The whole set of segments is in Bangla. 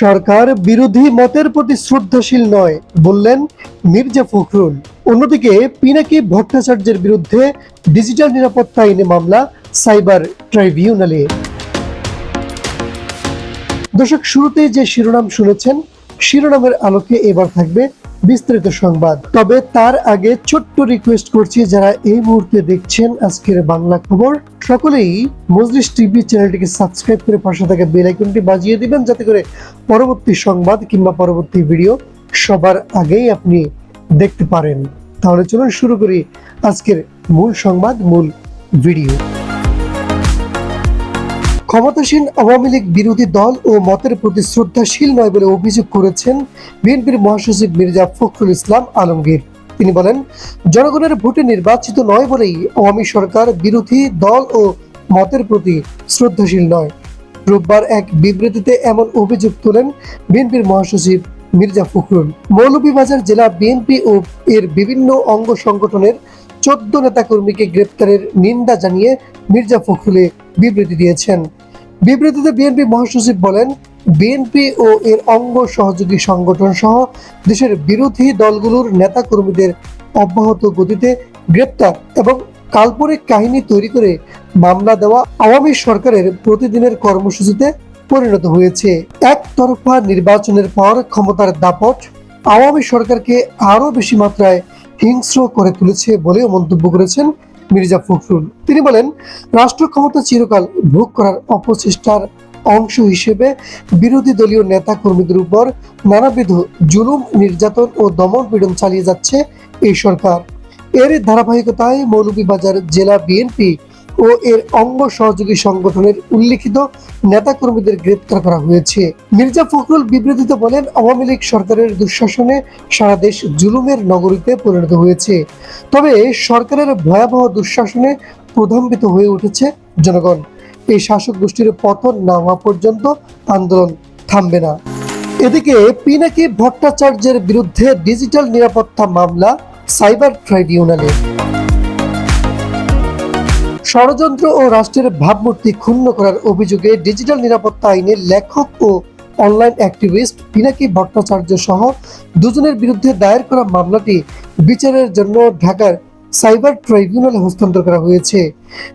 সরকার বিরোধী মতের প্রতি শ্রদ্ধাশীল নয়, বললেন মির্জা ফখরুল। অন্যদিকে পিনাকি ভট্টাচার্যের বিরুদ্ধে ডিজিটাল নিরাপত্তা আইনে মামলা সাইবার ট্রাইব্যুনালে। দর্শক শুরুতে যে শিরোনাম শুনেছেন, শিরোনামের আলোকে এবার থাকবে বিস্তারিত সংবাদ। তবে তার আগে ছোট্ট রিকোয়েস্ট করছি, যারা এই মুহূর্তে দেখছেন আজকের বাংলা খবর, সকলেই মজলিস টিভি চ্যানেলটিকে সাবস্ক্রাইব করে পাশে থাকা বেল আইকনটি বাজিয়ে দিবেন, যাতে করে পরবর্তী সংবাদ কিংবা পরবর্তী ভিডিও সবার আগেই আপনি দেখতে পারেন। তাহলে চলুন শুরু করি আজকের মূল সংবাদ, মূল ভিডিও ক্ষমতাসীন আওয়ামী লীগ বিরোধী দল ও মতের প্রতি শ্রদ্ধাশীল নয় বলে অভিযোগ করেছেন বিএনপির মহাসচিব মির্জা ফখরুল ইসলাম আলমগীর। তিনি বলেন, জনগণের ভোটে নির্বাচিত নয় বলেই আওয়ামী সরকার বিরোধী দল ও মতের প্রতি শ্রদ্ধাশীল নয়। রোববার এক বিবৃতিতে এমন অভিযোগ তোলেন বিএনপির মহাসচিব মির্জা ফখরুল। মৌলভীবাজার জেলা বিএনপি ও এর বিভিন্ন অঙ্গ সংগঠনের চোদ্দ নেতাকর্মীকে গ্রেপ্তারের নিন্দা জানিয়ে মির্জা ফখরুলে বিবৃতি দিয়েছেন। বিবৃতিতে বিএনপি মহাসচিব বলেন, বিএনপি ও এর অঙ্গ সহযোগী সংগঠন সহ দেশের বিরোধী দলগুলোর নেতাকর্মীদের অব্যাহত গতিতে গ্রেপ্তার এবং কাল্পনিক কাহিনী তৈরি করে মামলা দেওয়া আওয়ামী সরকারের প্রতিদিনের কর্মসূচিতে পরিণত হয়েছে। একতরফা নির্বাচনের পর ক্ষমতার দাপট আওয়ামী সরকারকে আরও বেশি মাত্রায় হিংস্র করে তুলেছে বলেও মন্তব্য করেছেন মির্জা ফখরুল। তিনি বলেন, রাষ্ট্র ক্ষমতা চিরকাল ভোগ করার অপচেষ্টার অংশ হিসেবে বিরোধী দলীয় নেতা কর্মীদের উপর নানাবিধ জুলুম, নির্যাতন ও দমন পীড়ন চালিয়ে যাচ্ছে এই সরকার। এর ধারাবাহিকতায় মৌলভীবাজার জেলা বিএনপি ও এর অঙ্গ সহযোগী সংগঠনের উল্লিখিত নেতাকর্মীদের গ্রেপ্তার করা হয়েছে। মির্জা ফখরুল বিবৃতিতে বলেন, আওয়ামী লীগ সরকারের দুঃশাসনে সারা দেশ জুলুমের নগরীতে পরিণত হয়েছে। তবে সরকারের ভয়াবহ দুঃশাসনে প্রধম্বিত হয়ে উঠেছে জনগণ। এই শাসক গোষ্ঠীর পতন না হওয়া পর্যন্ত আন্দোলন থামবে না। এদিকে পিনাকি ভট্টাচার্যের বিরুদ্ধে ডিজিটাল নিরাপত্তা মামলা সাইবার ট্রাইব্যুনালে। ষড়যন্ত্র ও রাষ্ট্রের ভাবমূর্তি ক্ষুণ্ণ করার অভিযোগে ডিজিটাল নিরাপত্তা আইনে লেখক ও অনলাইন অ্যাক্টিভিস্ট পিনাকি ভট্টাচার্য সহ দুজনের বিরুদ্ধে দায়ের করা মামলাটি বিচারের জন্য ঢাকার সাইবার ট্রাইব্যুনালে হস্তান্তর করা হয়েছে।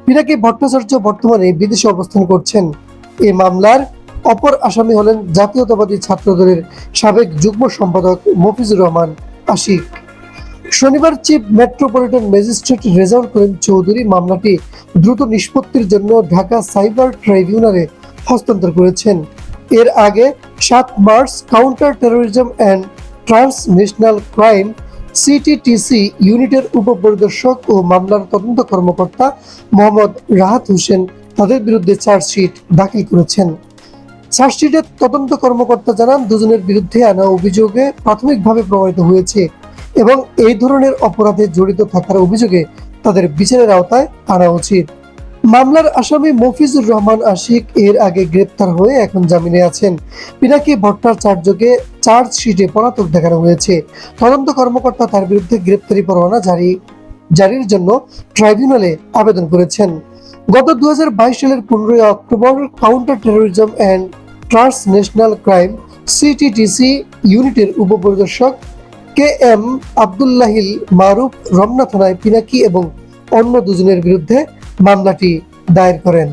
পিনাকি ভট্টাচার্য বর্তমানে বিদেশে অবস্থান করছেন। এই মামলার অপর আসামি হলেন জাতীয়তাবাদী ছাত্রদলের সাবেক যুগ্ম সম্পাদক মফিজুর রহমান আশিক। শনিবার chief metropolitan magistrate Rezaul Karim Chowdhury মামলাটি দ্রুত নিষ্পত্তির জন্য ঢাকা সাইবার ট্রাইব্যুনালে হস্তান্তর করেছেন। এর আগে সাত March counter terrorism and transnational crime CTTC ইউনিটের উপপরিদর্শক ও মামলার তদন্ত কর্মকর্তা মোহাম্মদ রাহাত হোসেন তাদের বিরুদ্ধে চার্জশিট দাখিল করেছেন। চার্জশিটের তদন্ত কর্মকর্তা জানান, দুজনের বিরুদ্ধে আনা অভিযোগে প্রাথমিকভাবে প্রমাণিত হয়েছে এবং এই ধরনের অপরাধে জড়িত থাকার অভিযোগে তাদের বিচারের আওতায় আনা উচিত। মামলার আসামি মফিজুর রহমান আশিক এর আগে গ্রেপ্তার হয়ে এখন জামিনে আছেন। পিনাকি ভট্টাচার্যকে চার্জশিটে পলাতক দেখানো হয়েছে। তদন্ত কর্মকর্তা তার বিরুদ্ধে গ্রেপ্তারি পরোয়ানা জারি, জারির জন্য ট্রাইব্যুনালে আবেদন করেছেন। গত দু হাজার বাইশ সালের পনেরোই October counter terrorism and transnational crime CTTC ইউনিটের উপপরিদর্শক কে এম আবদুল্লাহিল মারুফ রমনা থানায় পিনাকি এবং অন্য দুজনের বিরুদ্ধে মামলাটি দায়ের করেন।